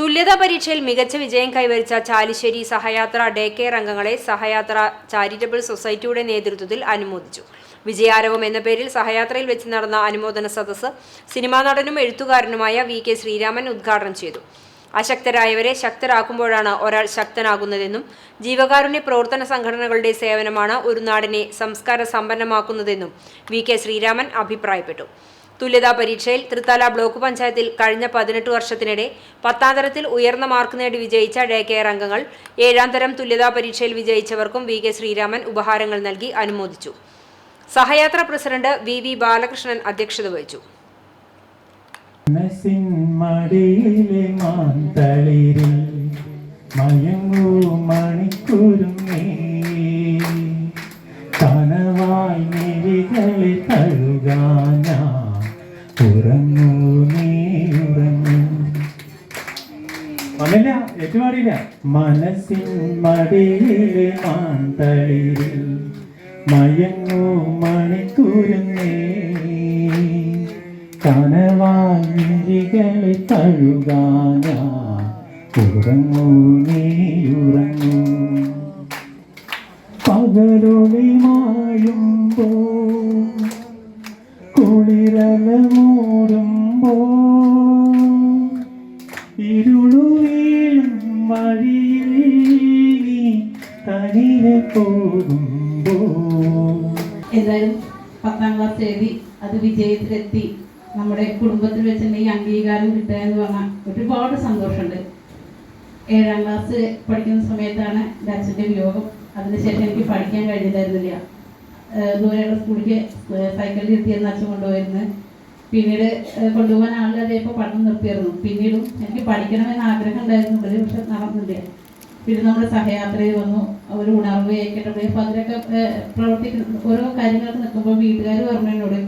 തുല്യതാ പരീക്ഷയിൽ മികച്ച വിജയം കൈവരിച്ച ചാലിശ്ശേരി സഹയാത്ര ഡേ കെയർ അംഗങ്ങളെ സഹയാത്ര ചാരിറ്റബിൾ സൊസൈറ്റിയുടെ നേതൃത്വത്തിൽ അനുമോദിച്ചു. വിജയാരവം എന്ന പേരിൽ സഹയാത്രയിൽ വെച്ച് നടന്ന അനുമോദന സദസ്സ് സിനിമാ നടനും എഴുത്തുകാരനുമായ വി കെ ശ്രീരാമൻ ഉദ്ഘാടനം ചെയ്തു. അശക്തരായവരെ ശക്തരാക്കുമ്പോഴാണ് ഒരാൾ ശക്തനാകുന്നതെന്നും ജീവകാരുണ്യ പ്രവർത്തന സംഘടനകളുടെ സേവനമാണ് ഒരു നാടിനെ സംസ്കാര സമ്പന്നമാക്കുന്നതെന്നും വി കെ ശ്രീരാമൻ അഭിപ്രായപ്പെട്ടു. തുല്യതാ പരീക്ഷയിൽ തൃത്താല ബ്ലോക്ക് പഞ്ചായത്തിൽ കഴിഞ്ഞ പതിനെട്ട് വർഷത്തിനിടെ പത്താം തരത്തിൽ ഉയർന്ന മാർക്ക് നേടി വിജയിച്ച ഡേ കെയർ അംഗങ്ങൾ ഏഴാം തരം തുല്യതാ പരീക്ഷയിൽ വിജയിച്ചവർക്കും വി കെ ശ്രീരാമൻ ഉപഹാരങ്ങൾ നൽകി അനുമോദിച്ചു. Sahayatra president V V Balakrishnan അധ്യക്ഷത വഹിച്ചു. മയങ്ങൂ കനവായി ഉറങ്ങൂ നീ ഉറങ്ങൂ വന്നില്ല ഏറ്റുപാടിയില്ല മനസ്സിൻ മടിയിലെ മാന്തളിരിൽ മയങ്ങൂ മണിക്കൂരുന്നേ. കനവാഴികളെ തഴുകാന ഉറങ്ങൂ നീ ഉറങ്ങൂ പകലൊളി കുളിരല മൂടുമ്പോ ഇരുളുവീഴും വഴിയിൽ തനിയെ പോകുമ്പോ എന്തായാലും പത്താം ക്ലാസ് എഴുതി അത് വിജയത്തിലെത്തി. നമ്മുടെ കുടുംബത്തിൽ വെച്ച് ഈ അംഗീകാരം കിട്ടുക എന്ന് പറഞ്ഞാൽ ഒരുപാട് സന്തോഷമുണ്ട്. ഏഴാം ക്ലാസ് പഠിക്കുന്ന സമയത്താണ് എന്റെ അച്ഛന്റെ വിയോഗം. അതിനുശേഷം എനിക്ക് പഠിക്കാൻ കഴിഞ്ഞില്ലായിരുന്നില്ല. ദൂരെയുള്ള സ്കൂളിലേക്ക് സൈക്കിളിൽ എത്തിയെന്ന് അച്ഛൻ കൊണ്ടുപോയിരുന്നു. പിന്നീട് കൊണ്ടുപോകാൻ ആളുകളെ ആളില്ലാതെയപ്പോൾ പഠനം നിർത്തിയായിരുന്നു പിന്നീടും എനിക്ക് പഠിക്കണമെന്ന് ആഗ്രഹം ഉണ്ടായിരുന്നു ഒരു പക്ഷെ നടന്നില്ല. പിന്നെ നമ്മൾ സഹയാത്രയിൽ വന്നു ഒരു ഉണർവ് ഏക്കട്ടെ അപ്പോൾ അതിലൊക്കെ പ്രവർത്തിക്കുന്ന ഓരോ കാര്യങ്ങളൊക്കെ നിൽക്കുമ്പോൾ വീട്ടുകാർ പറഞ്ഞു എന്നോട്